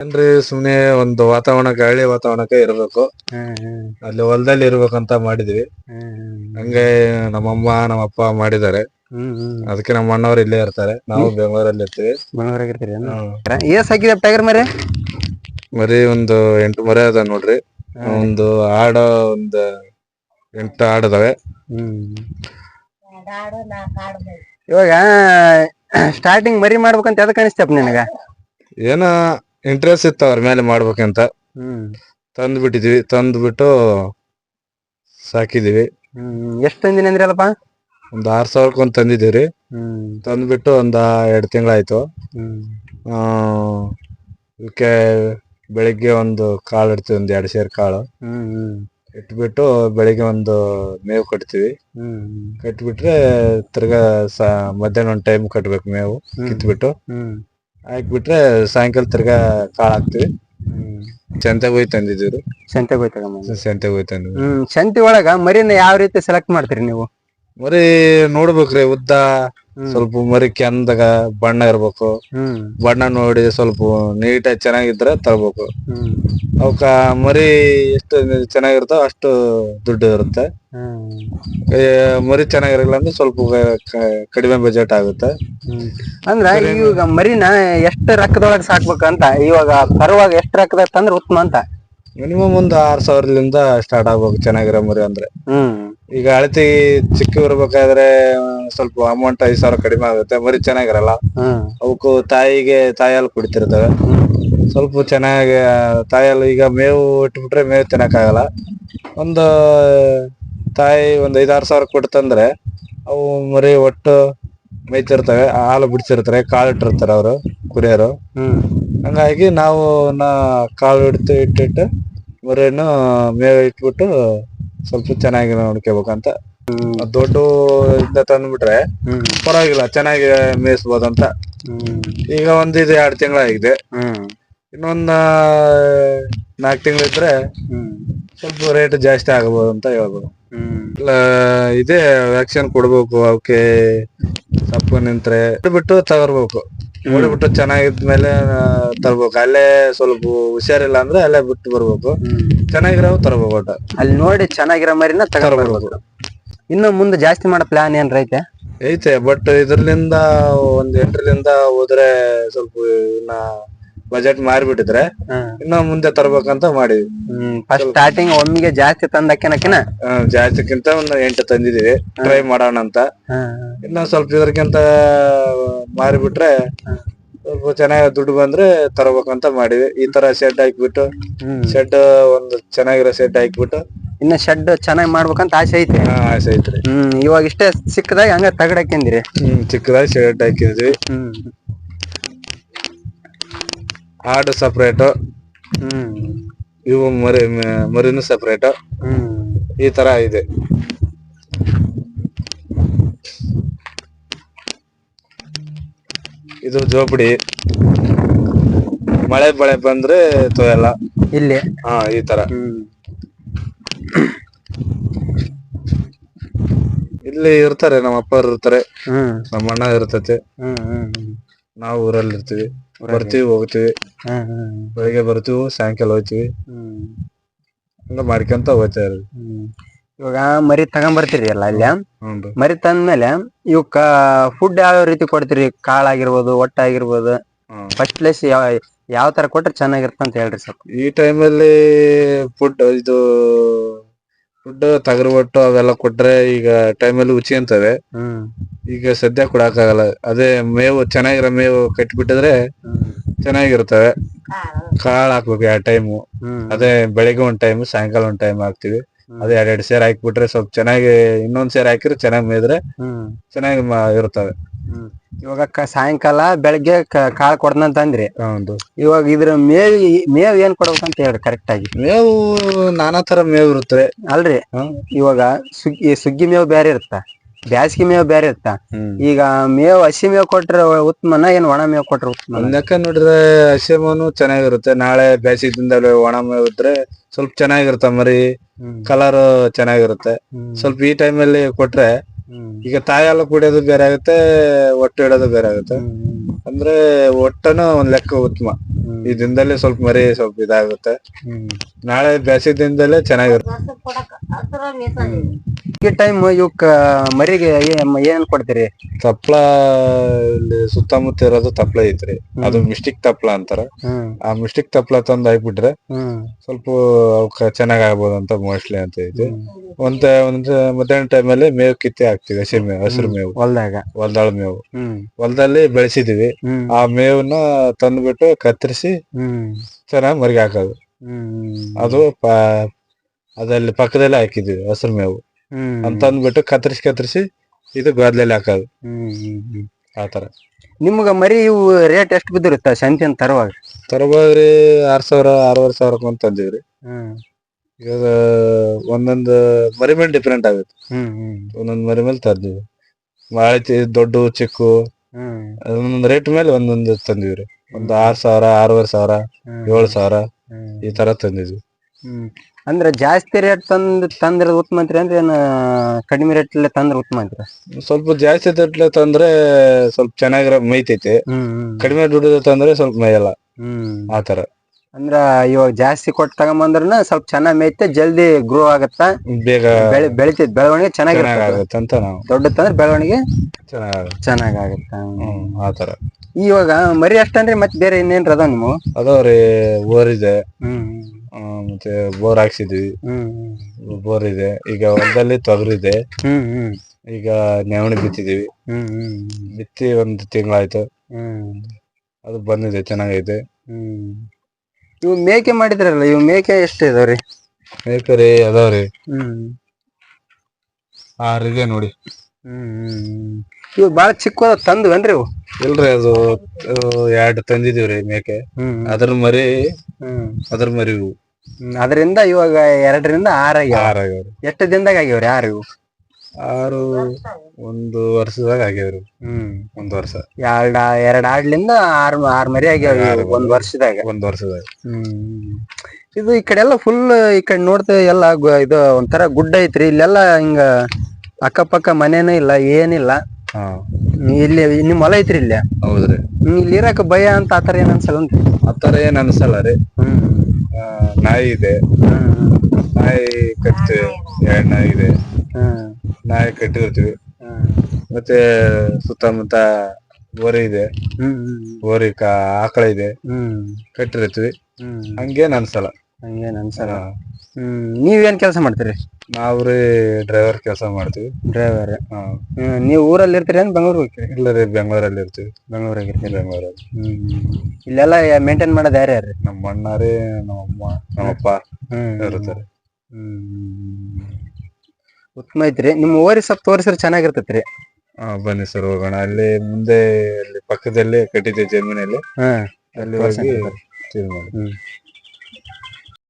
ಏನ್ರಿ ಸುಮ್ನೆ ಒಂದು ವಾತಾವರಣ ಗಾಳಿ ವಾತಾವರಣಕ್ಕೆ ಇರ್ಬೇಕು. ಅಲ್ಲಿ ಹೊಲದಲ್ಲಿ ಇರ್ಬೇಕಂತ ಮಾಡಿದ್ವಿ. ಹ್ಮ್ ಹಂಗೆ ನಮ್ಮಮ್ಮ ನಮ್ಮಪ್ಪ ಮಾಡಿದ್ದಾರೆ. ಹ್ಮ್ ಹ್ಮ್ ಅದಕ್ಕೆ ನಮ್ಮ ಅಣ್ಣವ್ರು ಇಲ್ಲೇ ಇರ್ತಾರೆ. ನಾವು ಬೆಂಗಳೂರಲ್ಲಿ ಇರ್ತೀವಿ. ಬೆಂಗಳೂರಾಗಿರ್ತೀರಿ. ಏಸ್ ಹಾಕಿದ ಟೈಗರ್ ಮರಿ? ಮರಿ ಒಂದು ಎಂಟು ಮರಿ ಅದ ನೋಡ್ರಿ. ಒಂದು ಆಡ ಒಂದು ಎಂಟು ಆಡದವೆ ಇವಾಗ ಸ್ಟಾರ್ಟಿಂಗ್ ಮರಿ ಮಾಡ್ಬೇಕಂತ ಯಾವ್ದು ಅನಿಸ್ತಪ್ಪ ನಿನಗ? ಏನ ಇಂಟ್ರೆಸ್ಟ್ ಇತ್ತು ಅವ್ರ ಮೇಲೆ ಮಾಡ್ಬೇಕಂತ. ಹ್ಮ್. ತಂದ್ ಬಿಟ್ಟಿದ್ವಿ ತಂದ್ ಬಿಟ್ಟು ಸಾಕಿದೀವಿ ಹ್ಮ್ ತಂದಿನ ತಂದಿನಿ ಅಂದ್ರಲ್ಲಪ್ಪ? ಒಂದ್ ಆರ್ ಸಾವಿರಕ್ಕೆ ಒಂದ್ ತಂದಿದೀವ್ರಿ ಹ್ಮ್. ತಂದ್ಬಿಟ್ಟು ಒಂದ್ ಎರಡ್ ತಿಂಗಳಾಯ್ತು. ಹ್ಮ್. ಇದಕ್ಕೆ ಬೆಳಿಗ್ಗೆ ಒಂದು ಕಾಳು ಇಡ್ತೀವಿ ಒಂದ್ ಎರಡು ಸೇರ್ ಕಾಳು. ಹ್ಮ್ ಹ್ಮ್. ಇಟ್ಬಿಟ್ಟು ಬೆಳಿಗ್ಗೆ ಒಂದು ಮೇವು ಕಟ್ತೀವಿ. ಹ್ಮ್ ಕಟ್ಬಿಟ್ರೆ ತಿರ್ಗಾ ಸಾ ಮಧ್ಯಾಹ್ನ ಒಂದ್ ಟೈಮ್ ಕಟ್ಬೇಕು ಮೇವು ಕಿತ್ಬಿಟ್ಟು. ಹ್ಮ್. ಹಾಕ್ಬಿಟ್ರೆ ಸಾಯಂಕಾಲ ತಿರ್ಗಾ ಕಾಳು ಹಾಕ್ತಿವಿ. ಹ್ಮ್ ಸಂತೆಗೆ ಹೋಗಿ ತಂದಿದ್ದೀವಿ ಸಂತೆಗೆ ಹೋಯ್ತಾಗಮ್ಮ ಸಂತೆಗೆ ಹೋಗಿ ತಂದಿದ್ವಿ ಹ್ಮ್ ಸಂತಿ ಒಳಗ ಮರಿನ ಯಾವ ರೀತಿ ಸೆಲೆಕ್ಟ್ ಮಾಡ್ತೀರಿ ನೀವು? ಮರಿ ನೋಡ್ಬೇಕ್ರಿ ಉದ್ದ ಸ್ವಲ್ಪ ಮರಿ ಕೆಂದಾಗ ಬಣ್ಣ ಇರ್ಬೇಕು. ಬಣ್ಣ ನೋಡಿ ಸ್ವಲ್ಪ ನೀಟಾಗಿ ಚೆನ್ನಾಗಿದ್ರೆ ತರ್ಬೇಕು. ಅವಕ್ಕ ಮರಿ ಎಷ್ಟು ಚೆನ್ನಾಗಿರ್ತಾವ ಅಷ್ಟು ದುಡ್ಡು ಇರುತ್ತೆ. ಮರಿ ಚೆನ್ನಾಗಿರಲ್ಲ ಅಂದ್ರೆ ಸ್ವಲ್ಪ ಕಡಿಮೆ ಬಜೆಟ್ ಆಗುತ್ತೆ. ಅಂದ್ರ ಇವಾಗ ಮರಿನ ಎಷ್ಟ್ ರೊಕ್ಕದೊಳಗ ಅಂತ ಇವಾಗ ಪರವಾಗಿ ಎಷ್ಟ್ ರೊಕ್ಕದ ತಂದ್ರ ಉತ್ತಮ ಅಂತ. ಮಿನಿಮಮ್ ಒಂದ್ ಆರ್ ಸಾವಿರದಿಂದ ಸ್ಟಾರ್ಟ್ ಆಗ್ಬೇಕು ಚೆನ್ನಾಗಿರೋ ಮರಿ ಅಂದ್ರೆ. ಹ್ಮ್. ಈಗ ಅಳತಿ ಚಿಕ್ಕ ಇರ್ಬೇಕಾದ್ರೆ ಸ್ವಲ್ಪ ಅಮೌಂಟ್ ಐದ್ ಸಾವಿರ ಕಡಿಮೆ ಆಗುತ್ತೆ. ಮರಿ ಚೆನ್ನಾಗಿರಲ್ಲ. ಅವಕ್ಕು ತಾಯಿಗೆ ತಾಯಲ್ಲಿ ಕುಡಿತಿರ್ತವೆ. ಸ್ವಲ್ಪ ಚೆನ್ನಾಗಿ ತಾಯಲ್ಲಿ ಈಗ ಮೇವು ಇಟ್ಬಿಟ್ರೆ ಮೇವು ತಿನ್ನಕ್ಕಾಗಲ್ಲ. ಒಂದು ತಾಯಿ ಒಂದ್ ಐದಾರು ಸಾವಿರ ಕೊಡ್ತಂದ್ರೆ ತಂದ್ರೆ ಅವು ಮರಿ ಒಟ್ಟು ಮೇಯ್ತಿರ್ತವೆ. ಹಾಲು ಬಿಡ್ಸಿರ್ತಾರೆ. ಕಾಳು ಇಟ್ಟಿರ್ತಾರೆ ಅವರು ಕುರಿಯರು. ಹಂಗಾಗಿ ನಾವು ನಾ ಕಾಳು ಇಡ್ತು ಇಟ್ಟಿಟ್ಟು ಮರಿಯನ್ನು ಮೇವು ಇಟ್ಬಿಟ್ಟು ಸ್ವಲ್ಪ ಚೆನ್ನಾಗಿ ನೋಡ್ಕೋಬೇಕಂತ. ದೊಡ್ಡ ಇಂದ ತಂದ್ಬಿಟ್ರೆ ಪರವಾಗಿಲ್ಲ ಚೆನ್ನಾಗಿ ಮೇಯಿಸ್ಬೋದಂತ. ಹ್ಮ್. ಈಗ ಒಂದ್ ಇದು ಎರಡು ತಿಂಗಳಾಗಿದೆ. ಹ್ಮ್. ಇನ್ನೊಂದ್ ನಾಲ್ಕು ತಿಂಗಳಿದ್ರೆ ಹ್ಮ್. ಸ್ವಲ್ಪ ರೇಟ್ ಜಾಸ್ತಿ ಆಗಬಹುದು ಅಂತ ಹೇಳ್ಬೋದು. ಇದೇ ವ್ಯಾಕ್ಸಿನ್ ಕೊಡ್ಬೇಕು ಅವಕ್ಕೆ ಸಪ್ಪು ನಿಂತ್ರೆ. ಬಿಟ್ಟು ತಗರ್ಬೇಕು. ನೋಡ್ಬಿಟ್ಟು ಚೆನ್ನಾಗಿದ್ಮೇಲೆ ತರ್ಬೇಕು. ಅಲ್ಲೇ ಸ್ವಲ್ಪ ಹುಷಾರಿಲ್ಲ ಅಂದ್ರೆ ಅಲ್ಲೇ ಬಿಟ್ಟು ಬರ್ಬೇಕು. ಚೆನ್ನಾಗಿರೋ ತರ್ಬೇಕು ಒಟ್ಟ. ಅಲ್ಲಿ ನೋಡಿ ಚೆನ್ನಾಗಿರೋ ಮರಿನ ತಗೋಬರ್ಬೇಕು ಇನ್ನು ಮುಂದೆ ಜಾಸ್ತಿ ಮಾಡೋ ಪ್ಲಾನ್ ಏನ್ರ ಐತೆ? ಐತೆ ಬಟ್ ಇದ್ರಲಿಂದ ಒಂದ್ ಎಂಟರಿಂದ ಹೋದ್ರೆ ಸ್ವಲ್ಪ ಇನ್ನ ಬಜೆಟ್ ಮಾರ್ಬಿಟ್ಟಿದ್ರೆ ಇನ್ನ ಮುಂದೆ ತರ್ಬೇಕಂತ ಮಾಡಿದ್ವಿ. ಹ್ಮ್ ಫಸ್ಟ್ ಸ್ಟಾರ್ಟಿಂಗ್ ಒಮ್ಮಿಗೆ ಜಾಸ್ತಿ ತಂದಕ್ಕೆನಕಿನ? ಜಾಸ್ತಿಕ್ಕಿಂತ ಒಂದು ಎಂಟು ತಂದಿದೀವಿ ಟ್ರೈ ಮಾಡೋಣ ಅಂತ. ಇನ್ನ ಸ್ವಲ್ಪ ಇದಕ್ಕಿಂತ ಮಾರಿಬಿಟ್ರೆ ಸ್ವಲ್ಪ ಚೆನ್ನಾಗಿ ದುಡ್ಡು ಬಂದ್ರೆ ತರಬೇಕಂತ ಮಾಡಿವಿ ಈ ತರ ಶೆಡ್ ಹಾಕ್ಬಿಟ್ಟು ಶೆಡ್ ಒಂದು ಚೆನ್ನಾಗಿರೋ ಶೆಡ್ ಹಾಕ್ಬಿಟ್ಟು. ಇನ್ನ ಶೆಡ್ ಚೆನ್ನಾಗಿ ಮಾಡ್ಬೇಕಂತ ಆಸೆ ಐತೆ. ಆಸೆ ಐತ್ರಿ. ಹ್ಮ್ ಇವಾಗ ಇಷ್ಟೇ ಚಿಕ್ಕದಾಗಿ ಹಂಗ ತಗಡಕ್ಕಿಂದಿರಿ. ಹ್ಮ್ ಚಿಕ್ಕದಾಗಿ ಶೆಡ್ ಹಾಕಿದ್ವಿ. ಹ್ಮ್. ಆಡು ಸಪ್ರೇಟ್ ಹ್ಮ್ ಇವು ಮರಿ ಮರಿನೂ ಸಪ್ರೇಟ್ ಹ್ಮ್ ಈ ತರ ಇದೆ. ಇದು ಜೋಪಡಿ. ಮಳೆ ಬಳೆ ಬಂದ್ರೆ ತೊಯಲ್ಲ. ಇಲ್ಲಿ. ಹಾ ಈ ತರ. ಇಲ್ಲಿ ಇರ್ತಾರೆ ನಮ್ಮ ಅಪ್ಪ ಇರ್ತಾರೆ. ಹ್ಮ್. ನಮ್ಮ ಅಣ್ಣ ಇರ್ತತೆ. ಹ್ಮ್ ಹ್ಮ್ ಹ್ಮ್. ನಾವು ಊರಲ್ಲಿ ಇರ್ತೀವಿ. ಬರ್ತೀವಿ ಹೋಗ್ತೀವಿ. ಬೆಳಿಗ್ಗೆ ಬರ್ತೀವಿ ಸಾಯಂಕಾಲ ಹೋಗ್ತೀವಿ. ಹ್ಮ್. ಹಂಗ ಮಾಡ್ಕೊಂತ ಹೋಗ್ತಾ ಇರೋದು. ಇವಾಗ ಮರಿ ತಗೊಂಬರ್ತೀರಿ ಅಲ್ಲ? ಅಲ್ಲಿ ಹ್ಞೂ ಮರಿ ತಂದ್ಮೇಲೆ ಇವಕ್ಕ ಫುಡ್ ಯಾವ ರೀತಿ ಕೊಡ್ತೀರಿ? ಕಾಳಾಗಿರ್ಬೋದು ಒಟ್ಟಾಗಿರ್ಬೋದು. ಫಸ್ಟ್ ಪ್ಲೇಸ್ ಯಾವ ಯಾವ ತರ ಕೊಟ್ರೆ ಚೆನ್ನಾಗಿರುತ್ತೆ ಅಂತ ಹೇಳ್ರಿ ಸ್ವಲ್ಪ. ಈ ಟೈಮಲ್ಲಿ ಫುಡ್ ಇದು ಫುಡ್ ತಗರ್ಬಟ್ಟು ಅವೆಲ್ಲ ಕೊಟ್ರೆ ಈಗ ಟೈಮಲ್ಲಿ ಉಚಿ ಅಂತವೆ ಹ್ಮ್. ಈಗ ಸದ್ಯ ಕೊಡಕ್ಕಾಗಲ್ಲ ಅದೇ ಮೇವು ಚೆನ್ನಾಗಿರೋ ಮೇವು ಕಟ್ಬಿಟ್ಟಿದ್ರೆ ಬಿಟ್ಟಿದ್ರೆ ಚೆನ್ನಾಗಿರ್ತವೆ ಕಾಳು ಹಾಕ್ಬೇಕು ಎರಡು ಟೈಮು ಅದೇ ಬೆಳಿಗ್ಗೆ ಒಂದ್ ಟೈಮ್ ಸಾಯಂಕಾಲ ಒಂದ್ ಟೈಮ್ ಹಾಕ್ತಿವಿ. ಅದೇ ಎರಡೆರಡು ಸೇರ್ ಹಾಕ್ಬಿಟ್ರೆ ಸ್ವಲ್ಪ ಚೆನ್ನಾಗಿ ಇನ್ನೊಂದ್ ಸೇರ್ ಹಾಕಿದ್ರೆ ಚೆನ್ನಾಗಿ ಮೇಯ್ದ್ರೆ ಹ್ಮ್ ಚೆನ್ನಾಗಿ ಇರ್ತವೆ ಇವಾಗ ಕ- ಸಾಯಂಕಾಲ ಬೆಳಗ್ಗೆ ಕಾಳು ಕೊಡ್ದಂತಂದ್ರಿ ಹೌದು. ಇವಾಗ ಇದ್ರ ಮೇವ್ ಮೇವ್ ಏನ್ ಕೊಡ್ಬೇಕಂತ ಹೇಳ್ರಿ ಕರೆಕ್ಟ್ ಆಗಿ. ಮೇವು ನಾನಾ ತರ ಮೇವು ಇರುತ್ತೆ ಅಲ್ರಿ. ಹ್ಮ್. ಇವಾಗ ಸುಗ್ಗಿ ಸುಗ್ಗಿ ಮೇವ್ ಬೇರೆ ಇರುತ್ತ? ಬ್ಯಾಸಗಿ ಮೇವ್ ಬೇರೆ ಇರುತ್ತ ಈಗ ಮೇವ್ ಹಸಿ ಮೇವ್ ಕೊಟ್ರೆ ಉತ್ಮನ ಏನ್ ಒಣ ಮೇವ್ ಕೊಟ್ರೆ ಉತ್ತಮ ಒಂದ್ ಲೆಕ್ಕ ನೋಡಿದ್ರೆ ಮೇವನು ಚೆನ್ನಾಗಿರುತ್ತೆ. ನಾಳೆ ಬೇಸಿಗೆ ದಿನದಲ್ಲಿ ಒಣ ಮೇವ್ ಇದ್ರೆ ಸ್ವಲ್ಪ ಚೆನ್ನಾಗಿರುತ್ತೆ ಮರಿ. ಕಲರ್ ಚೆನ್ನಾಗಿರುತ್ತೆ. ಸ್ವಲ್ಪ ಈ ಟೈಮ್ ಅಲ್ಲಿ ಕೊಟ್ರೆ ಈಗ ತಾಯಲ್ಲ ಕುಡಿಯೋದು ಬೇರೆ ಆಗುತ್ತೆ ಹೊಟ್ಟೆ ಇಡೋದು ಬೇರೆ ಆಗುತ್ತೆ. ಅಂದ್ರೆ ಒಟ್ಟನು ಒಂದ್ ಲೆಕ್ಕ ಉತ್ತಮ. ಈ ದಿನದಲ್ಲಿ ಸ್ವಲ್ಪ ಮರಿ ಸ್ವಲ್ಪ ಇದಾಗುತ್ತೆ. ನಾಳೆ ಬ್ಯಾಸಿದಿಂದಲೇ ದಿನದಲ್ಲೇ ಚೆನ್ನಾಗಿರುತ್ತೆ ಈ ಟೈಮ್ ಇವಕ್ಕ ಮರಿಗೆ ಏನ್ ಏನ್ ಕೊಡ್ತೀರಿ? ತಪ್ಲ ಇಲ್ಲಿ ಸುತ್ತಮುತ್ತ ಇರೋದು ತಪ್ಲ ಐತ್ರಿ. ಅದು ಮಿಸ್ಟಿಕ್ ತಪ್ಲ ಅಂತಾರ. ಹ್ಮ್. ಆ ಮಿಸ್ಟಿಕ್ ತಪ್ಲ ತಂದ್ ಹಾಕ್ಬಿಟ್ರೆ ಹ್ಮ್. ಸ್ವಲ್ಪ ಅವಕ್ಕ ಚೆನ್ನಾಗ್ ಆಗ್ಬೋದು ಅಂತ ಮೋಸ್ಟ್ಲಿ ಅಂತ ಐತಿ. ಒಂದ್ ಒಂದ್ ಮಧ್ಯಾಹ್ನ ಅಲ್ಲಿ ಮೇವು ಕಿತ್ತಿ ಹಾಕ್ತಿವಿ ಹಸಿರು ಮೇವು ಹಸಿರು ಮೇವು. ಹೊಲ್ದಾಗ. ಹೊಲ್ದಾಳ ಮೇವು. ಹ್ಮ್. ಹೊಲದಲ್ಲಿ ಬೆಳೆಸಿದೀವಿ. ಹ್ಮ್. ಆ ಮೇವನ್ನ ತಂದ್ಬಿಟ್ಟು ಕತ್ತರಿಸಿ ಚೆನ್ನಾಗ್ ಚೆನ್ನಾಗಿ ಮರಿಗೆ ಹಾಕೋದು. ಹ್ಮ್ ಅದು ಪ ಅದಲ್ಲಿ ಪಕ್ಕದಲ್ಲೇ ಹಾಕಿದೀವಿ ಹಸಿರು ಮೇವು. ಅಂತ ಅಂದ್ಬಿಟ್ಟು ಕತ್ತರಿಸಿ ಕತ್ತರಿಸಿ ಇದು ಗೋದ್ಲೆಲ್ಲಿ ಹಾಕೋದು. ಆತರ ನಿಮ್ಗ ಮರಿ ಇವು ರೇಟ್ ಎಷ್ಟು ಬಿದ್ದಿರುತ್ತ ಸಂತಿ ಅಂತ ತರುವಾಗ? ತರಬಾದ್ರಿ ಆರ್ ಸಾವಿರ ಆರೂವರೆ ಸಾವಿರಕ್ಕಂತ ತಂದಿವ್ರಿ. ಇವಾಗ ಒಂದೊಂದು ಮರಿ ಮೇಲೆ ಡಿಫ್ರೆಂಟ್ ಆಗುತ್ತೆ. ಒಂದೊಂದ್ ಮರಿ ಮೇಲೆ ತಂದಿವಿ ಮಾಹಿತಿ ದೊಡ್ಡ ಚಿಕ್ಕು. ಒಂದೊಂದು ರೇಟ್ ಮೇಲೆ ಒಂದೊಂದು ತಂದಿವ್ರಿ. ಒಂದು ಆರ್ ಸಾವಿರ ಆರೂವರೆ ಸಾವಿರ. ಏಳು ಸಾವಿರ. ಈ ತರ ತಂದಿದ್ವಿ. ಅಂದ್ರ ಜಾಸ್ತಿ ರೇಟ್ ತಂದ್ ತಂದ್ರ ಉತ್ತಮ ಅಂತ್ರಿ ಅಂದ್ರೆ ಏನ ಕಡಿಮೆ ರೇಟ್ ತಂದ್ರ ಉತ್ತಮ ಅಂತೀರ? ಸ್ವಲ್ಪ ಜಾಸ್ತಿ ದುಡ್ಡು ತಂದ್ರೆ ಸ್ವಲ್ಪ ಚೆನ್ನಾಗಿರೋ ಮೈತೈತಿ ಹ್ಮ್ ಕಡಿಮೆ ದುಡ್ಡು ತಂದ್ರೆ ಸ್ವಲ್ಪ ಮೈಯಲ್ಲ. ಹ್ಮ್. ಆತರ ಅಂದ್ರ ಇವಾಗ ಜಾಸ್ತಿ ಕೊಟ್ಟು ತಗೊಂಬಂದ್ರನ ಸ್ವಲ್ಪ ಚೆನ್ನಾಗಿ ಮೇಯ್ತೆ ಜಲ್ದಿ ಗ್ರೋ ಆಗತ್ತ? ಬೇಗ ಬೆಳೆ ಬೆಳಿತೈತಿ ಬೆಳವಣಿಗೆ ಚೆನ್ನಾಗಿರ್ತದೆ. ಚೆನ್ನಾಗಾಗತ್ತೆ ಅಂತ ನಾವು. ದೊಡ್ಡ ತಂದ್ರೆ ಬೆಳವಣಿಗೆ ಚೆನ್ನಾಗಿ ಚೆನ್ನಾಗಾಗತ್ತ? ಹ್ಮ್ ಆತರ ಇವಾಗ ಮರಿ ಅಷ್ಟನ್ರಿ ಮತ್ತೆ ಬೇರೆ ಇನ್ನೇನ್ರ ಅದಾವ ನೀವು ಅದಾವ್ರಿ ಓರಿದೆ ಹ್ಮ್. ಆ, ಮತ್ತೆ ಬೋರ್ ಹಾಕ್ಸಿದ್ವಿ. ಹ್ಮ್ ಬೋರ್ ಇದೆ. ಈಗ ಹೊಲದಲ್ಲಿ ತೊಗರಿ ಇದೆ. ಹ್ಮ್ ಹ್ಮ್. ಈಗ ನೆವಣಿ ಬಿತ್ತಿದೀವಿ. ಹ್ಮ್ ಹ್ಮ್ ಬಿತ್ತಿ ಒಂದು ತಿಂಗಳಾಯ್ತು. ಹ್ಮ್. ಅದು ಬಂದಿದೆ ಚೆನ್ನಾಗೈತೆ. ಹ್ಮ್. ಇವು ಮೇಕೆ ಮಾಡಿದ್ರಲ್ಲ ಇವು ಮೇಕೆ ಎಷ್ಟು ಇದಾವ್ರಿ? ಮೇಕರಿ ಅದಾವ್ರಿ ಹ್ಮ್. ಆರಿದೆ ನೋಡಿ. ಹ್ಮ್ ಇವು ಬಾಳ ಚಿಕ್ಕ ತಂದ್ವೇನ್ರಿ ಇವು? ಇಲ್ರಿ ಅದು ಎರಡು ತಂದಿದೀವ್ರಿ ಮೇಕೆ. ಹ್ಮ್. ಅದ್ರ ಮರಿ ಅದ್ರ ಮರಿವು ಅದರಿಂದ ಇವಾಗ ಎರಡರಿಂದ ಆರಾಗ್ಯಾವ ಆರಾಗ್ಯಾವ್ರಿ ಎಷ್ಟು ದಿನದಾಗ ಆಗ್ಯಾವ್ರಿ ಆರು ಇವು ಆರು ಒಂದು ವರ್ಷದಾಗ ಆಗ್ಯಾವ್ರಿ. ಹ್ಮ್. ಒಂದ್ ವರ್ಷ. ಎರಡ ಎರಡ್ ಆಡ್ಲಿಂದ ಆರ್ ಆರ್ ಮರಿ ಆಗ್ಯಾವ ಒಂದ್ ವರ್ಷದಾಗ. ಒಂದ್ ವರ್ಷದಾಗ. ಹ್ಮ್. ಇದು ಈ ಕಡೆ ಎಲ್ಲ ಫುಲ್ ಈ ಕಡೆ ನೋಡ್ತೇವೆ ಎಲ್ಲ ಗು- ಇದು ಒಂಥರ ಗುಡ್ಡ ಐತ್ರಿ. ಇಲ್ಲೆಲ್ಲ ಹಿಂಗ ಅಕ್ಕಪಕ್ಕ ಮನೇನೂ ಇಲ್ಲ ಏನಿಲ್ಲ. ಹಾ. ಇಲ್ಲಿ ನಿಮ್ ಹೊಲ ಐತ್ರಿ ಇಲ್ಲಿ? ಹೌದ್ರಿ. ಹ್ಮ್, ಇಲ್ಲಿ ಇರಾಕ ಭಯ ಅಂತ ಆತರ ಏನ್ ಅನ್ಸಲ್ಲ ಆತರ ಏನ್ ಅನ್ಸಲ್ಲ ರೀ. ಆ, ನಾಯಿ ಇದೆ. ನಾಯಿ ಕಟ್ತೀವಿ. ಎರಡ್ ನಾಯಿ ಇದೆ. ಹ್ಮ್ ನಾಯಿ ಕಟ್ಟಿರ್ತೀವಿ. ಹ್ಮ್ ಮತ್ತೆ ಸುತ್ತಮುತ್ತ ಓರಿ ಇದೆ. ಓರಿ ಕಾ ಆಕಳ ಇದೆ. ಹ್ಮ್. ಕಟ್ಟಿರ್ತೀವಿ. ಹ್ಮ್. ಹಂಗೇನ್ ಅನ್ಸಲ್ಲ. ಹಂಗೇನ್ ಅನ್ಸಲ್ಲ. ಹ್ಮ್ ನೀವೇನ್ ಕೆಲಸ ಮಾಡ್ತೀರಿ? ನಾವ್ರಿ ಡ್ರೈವರ್ ಕೆಲಸ ಮಾಡ್ತೀವಿ. ಡ್ರೈವರ್. ಹಾಂ. ನೀವು ಊರಲ್ಲಿ ಇರ್ತೀರಿ ಏನ್ ಬೆಂಗಳೂರು ಹೋಗ್ತೀರಿ? ಇಲ್ಲ ರೀ ಬೆಂಗಳೂರಲ್ಲಿ ಇರ್ತೀವಿ. ಬೆಂಗಳೂರಾಗ ಇರ್ತೀವಿ ಬೆಂಗಳೂರಲ್ಲಿ. ಹ್ಮ್ ಇಲ್ಲೆಲ್ಲ ಮೇಂಟೈನ್ ಮಾಡೋದು ರೀ ನಮ್ಮ ಅಣ್ಣಾರಿ ನಮ್ಮಮ್ಮ ನಮ್ಮಪ್ಪ ಹ್ಮ್ ಇರ್ತಾರೆ. ಹ್ಮ್ ಉತ್ತಮ ಐತ್ರಿ. ನಿಮ್ಮ ಓರಿ ಸ್ವಲ್ಪ ತೋರಿಸ್ರಿ ಚೆನ್ನಾಗಿರ್ತೈತ್ರಿ. ಹಾ ಬನ್ನಿ ಸರ್ ಹೋಗೋಣ. ಅಲ್ಲಿ ಮುಂದೆ ಅಲ್ಲಿ ಪಕ್ಕದಲ್ಲಿ ಕಟ್ಟಿದ್ದೆ ಜಮೀನಲ್ಲಿ ಹ್ಮ್ ಅಲ್ಲಿ ಹೋಗಿ ಇದು ಮಾಡಿ. ಹ್ಮ್.